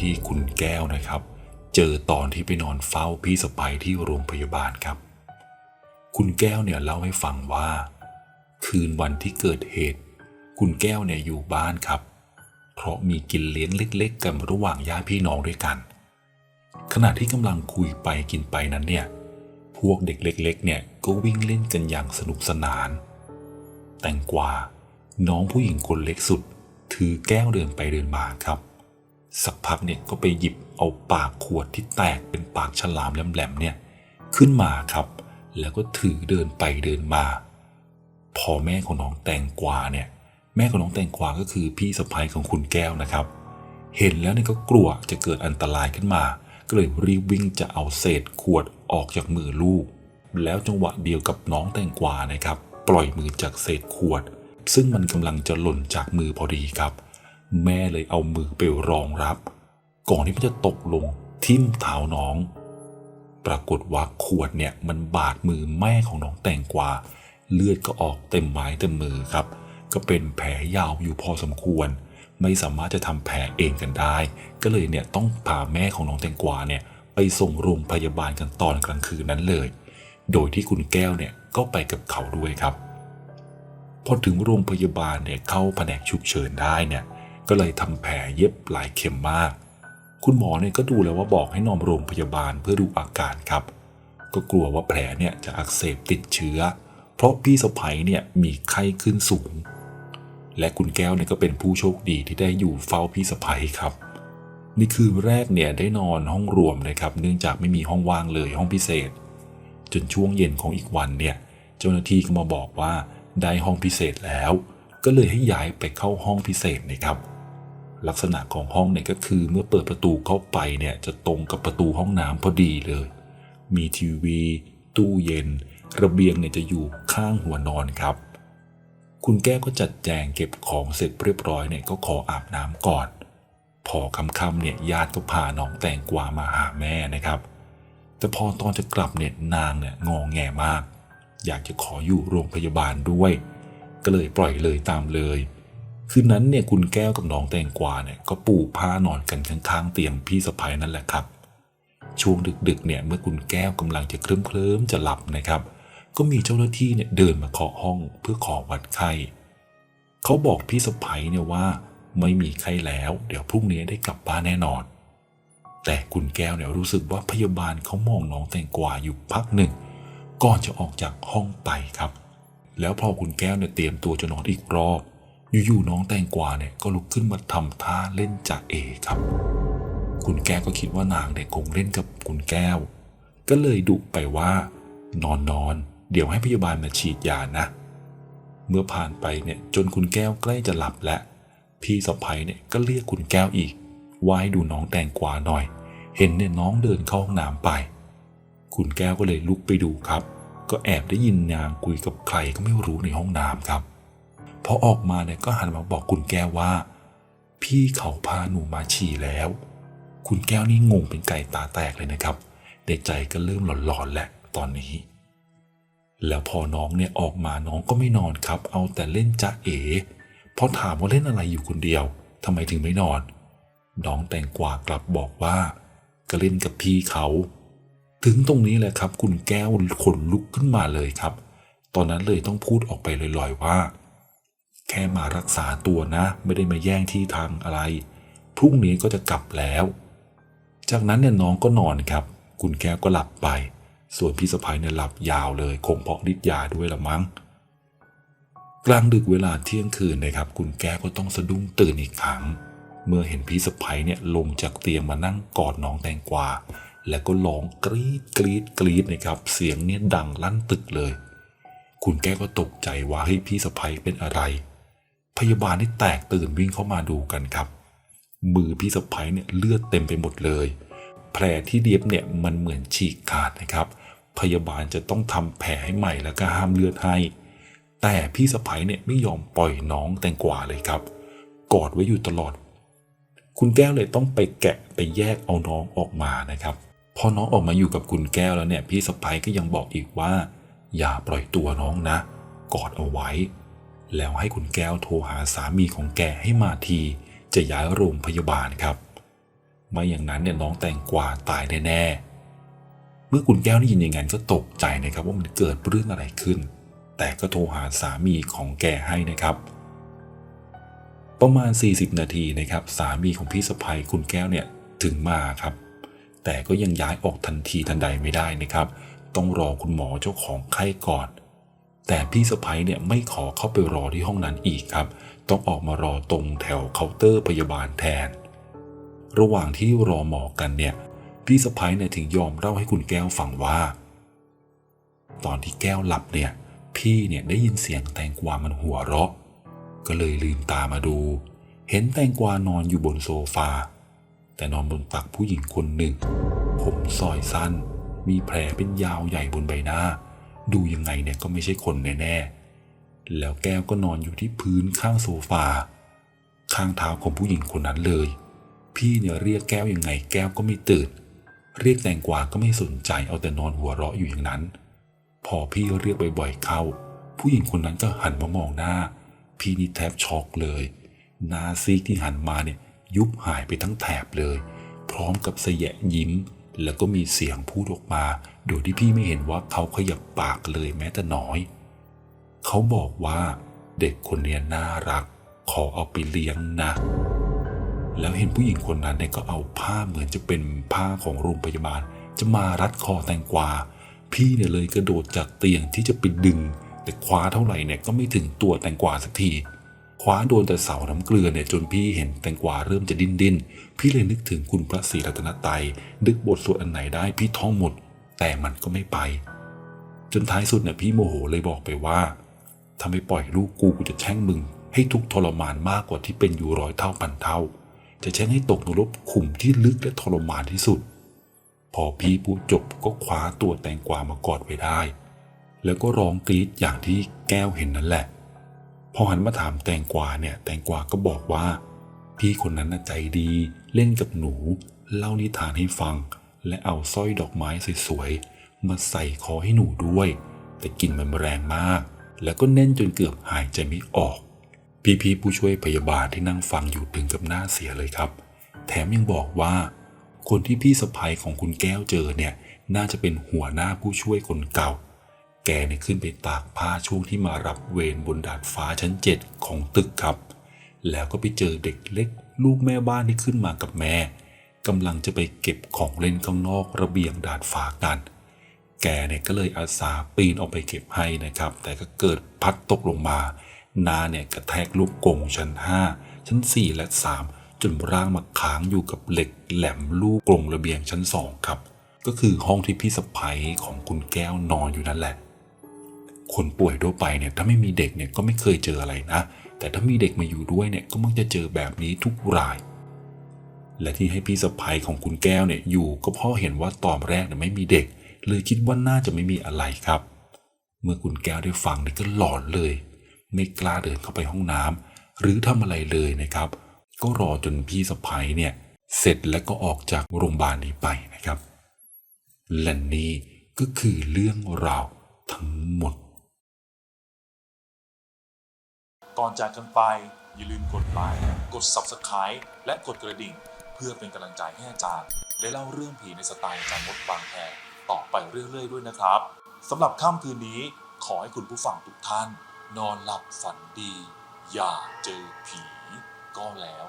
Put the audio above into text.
ที่คุณแก้วนะครับ เจอตอนที่ไปนอนเฝ้าพี่สะใภ้ที่โรงพยาบาลครับ คุณแก้วเนี่ยเล่าให้ฟังว่า คืนวันที่เกิดเหตุ คุณแก้วเนี่ยอยู่บ้านครับ เพราะมีกินเลี้ยงเล็ก ๆ กันระหว่างญาติพี่น้องด้วยกัน ขณะที่กำลังคุยไปกินไปนั้นเนี่ยพวกเด็กเล็ก ๆ เนี่ยก็วิ่งเล่นกันอย่างสนุกสนาน แตงกวาน้องผู้หญิงคนเล็กสุด ถือแก้วเดินไปเดินมาครับ สักพักเนี่ยก็ไปหยิบเอาปากขวดที่แตกเป็นปากฉลามแหลมๆเนี่ยขึ้นมาครับ แล้วก็ถือเดินไปเดินมา พอแม่ของน้องแตงกวาเนี่ยแม่ของน้องแตงกวาก็คือพี่สะใภ้ของคุณแก้วนะครับ เห็นแล้วเนี่ยก็กลัวจะเกิดอันตรายขึ้นมา ก็เลยรีบวิ่งจะเอาเศษขวดออกจากมือลูก แล้วจังหวะเดียวกับน้องแตงกวานะครับ ปล่อยมือจากเศษขวด ซึ่งมันกำลังจะหล่นจากมือพอดีครับ แม่เลยเอามือไปรองรับ ก่อนที่มันจะตกลงทิ่มเท้าน้อง ปรากฏว่าขวดเนี่ยมันบาดมือแม่ของน้องแตงกวา เลือดก็ออกเต็มไม้เต็มมือครับ ก็เป็นแผลยาวอยู่พอสมควร ไม่สามารถจะทำแผลเองกันได้ ก็เลยเนี่ยต้องพาแม่ของน้องแตงกวาเนี่ยไปส่งโรงพยาบาลกันตอนกลางคืนนั้นเลย โดยที่คุณแก้วเนี่ยก็ไปกับเขาด้วยครับ พอถึงโรงพยาบาลเนี่ยเข้าแผนกฉุกเฉินได้เนี่ย ก็เลยทำแผลเย็บหลายเข็มมาก คุณหมอเนี่ยก็ดูแล้วว่าบอกให้นอนโรงพยาบาลเพื่อดูอาการครับ ก็กลัวว่าแผลเนี่ยจะอักเสบติดเชื้อ เพราะพี่สะใภ้เนี่ยมีไข้ขึ้นสูง และคุณแก้วเนี่ยก็เป็นผู้โชคดีที่ได้อยู่เฝ้าพี่สะใภ้ครับนี่คือแรกเนี่ยได้นอนห้องรวมเลยครับ เนื่องจากไม่มีห้องว่างเลยห้องพิเศษ จนช่วงเย็นของอีกวันเนี่ยเจ้าหน้าที่ก็มาบอกว่าได้ห้องพิเศษแล้ว ก็เลยให้ย้ายไปเข้าห้องพิเศษนะครับ ลักษณะของห้องเนี่ยก็คือเมื่อเปิดประตูเข้าไปเนี่ยจะตรงกับประตูห้องน้ำพอดีเลย มีทีวี ตู้เย็น ระเบียงเนี่ยจะอยู่ข้างหัวนอนครับ คุณแก้วก็จัดแจงเก็บของเสร็จเรียบร้อยเนี่ยก็ขออาบน้ำก่อน พอค่ำๆเนี่ยญาติก็พาน้องแตงกวามาหาแม่นะครับ แต่พอตอนจะกลับเนี่ยนางเนี่ยงองแงมาก อยากจะขออยู่โรงพยาบาลด้วย ก็เลยปล่อยเลยตามเลย คืนนั้นเนี่ยคุณแก้วกับน้องแตงกวาเนี่ยก็ปูผ้านอนกันข้างๆเตียงพี่สะพ้ยนั่นแหละครับ ช่วงดึกๆเนี่ยเมื่อคุณแก้วกำลังจะเคลิ้มเคลิ้มๆจะหลับนะครับ ก็มีเจ้าหน้าที่เนี่ยเดินมาเคาะห้องเพื่อขอวัดไข้เขาบอกพี่สะพ้ยเนี่ยว่า ไม่มีไข้แล้ว เดี๋ยวพรุ่งนี้ได้กลับบ้านแน่นอน แต่คุณแก้วเนี่ยรู้สึกว่าพยาบาลเขามองน้องแตงกวาอยู่พักหนึ่งก่อนจะออกจากห้องไปครับ แล้วพอคุณแก้วเนี่ยเตรียมตัวจะนอนอีกรอบ อยู่ๆน้องแตงกวาเนี่ยก็ลุกขึ้นมาทำท่าเล่นจ่าเอครับ คุณแก้วก็คิดว่านางเนี่ยคงเล่นกับคุณแก้ว ก็เลยดุไปว่า นอนนอนเดี๋ยวให้พยาบาลมาฉีดยานะ เมื่อผ่านไปเนี่ยจนคุณแก้วใกล้จะหลับแล้วพี่สะพ้ยเนี่ยก็เรียกคุณแก้วอีกว่าให้ดูน้องแตงกวาหน่อย เห็นเนี่ยน้องเดินเข้าห้องน้ำไป คุณแก้วก็เลยลุกไปดูครับ ก็แอบได้ยินนางคุยกับใครก็ไม่รู้ในห้องน้ำครับ พอออกมาเนี่ยก็หันมาบอกคุณแก้วว่า พี่เขาพาหนูมาฉี่แล้ว คุณแก้วนี่งงเป็นไก่ตาแตกเลยนะครับในใจก็เริ่มหลอนๆแหละตอนนี้ แล้วพอน้องเนี่ยออกมาน้องก็ไม่นอนครับ เอาแต่เล่นจะเอ๋พอถามว่าเล่นอะไรอยู่คนเดียวทำไมถึงไม่นอน น้องแตงกวากลับบอกว่าก็เล่นกับพี่เขา ถึงตรงนี้แหละครับ คุณแก้วขนลุกขึ้นมาเลยครับ ตอนนั้นเลยต้องพูดออกไปลอยๆว่า ค่มารักษาตัวนะ ไม่ได้มาแย่งที่ทางอะไร พรุ่งนี้ก็จะกลับแล้ว จากนั้นเนี่ยน้องก็นอนครับ คุณแก้วก็หลับไป ส่วนพี่สะพ้ายเนี่ยหลับยาวเลยคงเพราะฤทธิ์ยาด้วยละมั้ง กลางดึกเวลาเที่ยงคืนนะครับ คุณแก้วก็ต้องสะดุ้งตื่นอีกครั้ง เมื่อเห็นพี่สะพ้ายเนี่ยลงจากเตียงมานั่งกอดน้องแตงกวาแล้วก็ร้องกรีดกรีดกรีดนะครับ เสียงเนี่ยดังลั่นตึกเลย คุณแก้วก็ตกใจว่าเฮ้พี่สะพ้ายเป็นอะไร พยาบาลที่แตกตื่นวิ่งเข้ามาดูกันครับ มือพี่สะพ้ยเนี่ยเลือดเต็มไปหมดเลย แผลที่เย็บเนี่ยมันเหมือนฉีกขาดนะครับ พยาบาลจะต้องทำแผลให้ใหม่แล้วก็ห้ามเลือดให้ แต่พี่สะพ้ยเนี่ยไม่ยอมปล่อยน้องแตงกวาเลยครับ กอดไว้อยู่ตลอด คุณแก้วเลยต้องไปแกะไปแยกเอาน้องออกมานะครับพอน้องออกมาอยู่กับคุณแก้วแล้วเนี่ยพี่สะพ้ยก็ยังบอกอีกว่า อย่าปล่อยตัวน้องนะ กอดเอาไว้ แล้วให้คุณแก้วโทรหาสามีของแกให้มาที จะย้ายโรงพยาบาลครับ ไม่อย่างนั้นเนี่ยน้องแตงกวาตายแน่ๆเมื่อคุณแก้วได้ยินอย่างนั้นก็ตกใจนะครับว่ามันเกิดเรื่องอะไรขึ้น แต่ก็โทรหาสามีของแกให้นะครับ ประมาณ 40 นาทีนะครับ สามีของพี่สะพ้ยคุณแก้วเนี่ยถึงมาครับ แต่ก็ยังย้ายออกทันทีทันใดไม่ได้นะครับ ต้องรอคุณหมอเจ้าของไข้ก่อน แต่พี่สะพ้ยเนี่ยไม่ขอเข้าไปรอที่ห้องนั้นอีกครับ ต้องออกมารอตรงแถวเคาน์เตอร์พยาบาลแทน ระหว่างที่รอหมอกันเนี่ยพี่สะพ้ยเนี่ยถึงยอมเล่าให้คุณแก้วฟังว่า ตอนที่แก้วหลับเนี่ย พี่เนี่ยได้ยินเสียงแตงกวามันหัวเราะ ก็เลยลืมตามาดู เห็นแตงกวานอนอยู่บนโซฟา แต่นอนบนตักผู้หญิงคนหนึ่ง ผมซอยสั้น มีแผลเป็นยาวใหญ่บนใบหน้า ดูยังไงเนี่ยก็ไม่ใช่คนแน่ๆ แล้วแก้วก็นอนอยู่ที่พื้นข้างโซฟา ข้างเท้าของผู้หญิงคนนั้นเลย พี่เนี่ยเรียกแก้วยังไงแก้วก็ไม่ตื่น เรียกแตงกวาก็ไม่สนใจเอาแต่นอนหัวเราะอยู่อย่างนั้น พอพี่เรียกบ่อยๆเข้า ผู้หญิงคนนั้นก็หันมามองหน้า พี่นี่แทบช็อกเลย หน้าซีกที่หันมาเนี่ยยุบหายไปทั้งแถบเลย พร้อมกับเสยะยิ้ม แล้วก็มีเสียงพูดออกมา โดยที่พี่ไม่เห็นว่าเขาขยับปากเลยแม้แต่น้อย เขาบอกว่าเด็กคนเนี้น่ารัก ขอเอาไปเลี้ยงนะ แล้วเห็นผู้หญิงคนนั้นเนี่ยก็เอาผ้าเหมือนจะเป็นผ้าของโรงพยาบาล จะมารัดคอแตงกวา พี่เนี่ยเลยกระโดดจากเตียงที่จะไปดึง แต่คว้าเท่าไหร่เนี่ยก็ไม่ถึงตัวแตงกวาสักที คว้าโดนแต่เสาน้ำเกลือเนี่ยจนพี่เห็นแตงกวาเริ่มจะดิ้นดิ้นพี่เลยนึกถึงคุณพระศรีรัตนตรัยนึกบทสวดอันไหนได้พี่ท่องหมด แต่มันก็ไม่ไป จนท้ายสุดเนี่ยพี่โมโหเลยบอกไปว่าถ้าไม่ปล่อยลูกกูกูจะแช่งมึง ให้ทุกทรมานมากกว่าที่เป็นอยู่ร้อยเท่าพันเท่า จะแช่งให้ตกนรกขุมที่ลึกและทรมานที่สุด พอพี่พูดจบก็คว้าตัวแตงกวามากอดไว้ได้ แล้วก็ร้องกรีดอย่างที่แก้วเห็นนั่นแหละ พอหันมาถามแตงกวาเนี่ย แตงกวาก็บอกว่า พี่คนนั้นน่ะใจดีเล่นกับหนู เล่านิทานให้ฟัง และเอาสร้อยดอกไม้สวยๆมาใส่คอให้หนูด้วย แต่กลิ่นมันแรงมาก แล้วก็แน่นจนเกือบหายใจไม่ออก พี่ๆผู้ช่วยพยาบาลที่นั่งฟังอยู่ถึงกับหน้าเสียเลยครับ แถมยังบอกว่า คนที่พี่สะพ้ยของคุณแก้วเจอเนี่ยน่าจะเป็นหัวหน้าผู้ช่วยคนเก่า แกเนี่ยขึ้นไปตากผ้าช่วงที่มารับเวรบนดาดฟ้าชั้นเจ็ดของตึกครับ แล้วก็ไปเจอเด็กเล็ก ลูกแม่บ้านที่ขึ้นมากับแม่กำลังจะไปเก็บของเล่นข้างนอกระเบียงดาดฟ้ากัน แกเนี่ยก็เลยอาสาปีนออกไปเก็บให้นะครับ แต่ก็เกิดพัดตกลงมา นาเนี่ยกระแทกลูกกงชั้น 5 ชั้น 4 และ 3 จนร่างมาค้างอยู่กับเหล็กแหลมลูกกรงระเบียงชั้น 2 ครับ ก็คือห้องที่พี่สะพ้ยของคุณแก้วนอนอยู่นั่นแหละ คนป่วยทั่วไปเนี่ยถ้าไม่มีเด็กเนี่ยก็ไม่เคยเจออะไรนะ แต่ถ้ามีเด็กมาอยู่ด้วยเนี่ยก็มักจะเจอแบบนี้ทุกราย และที่ให้พี่สะพ้ยของคุณแก้วเนี่ยอยู่ก็เพราะเห็นว่าตอนแรกเนี่ยไม่มีเด็ก เลยคิดว่าน่าจะไม่มีอะไรครับ เมื่อคุณแก้วได้ฟังนี่ก็หลอนเลย ไม่กล้าเดินเข้าไปห้องน้ำหรือทำอะไรเลยนะครับ ก็รอจนพี่สะพ้ยเนี่ยเสร็จแล้วก็ออกจากโรงพยาบาลนี้ไปนะครับ และนี่ก็คือเรื่องราวทั้งหมด ก่อนจากกันไป อย่าลืมกดไลค์กด Subscribe และกดกระดิ่ง เพื่อเป็นกำลังใจให้อาจารย์ ได้เล่าเรื่องผีในสไตล์อาจารย์มดบางแพรต่อไปเรื่อยๆ ด้วยนะครับสำหรับค่ำคืนนี้ขอให้คุณผู้ฟังทุกท่าน นอนหลับฝันดี อย่าเจอผีก็แล้ว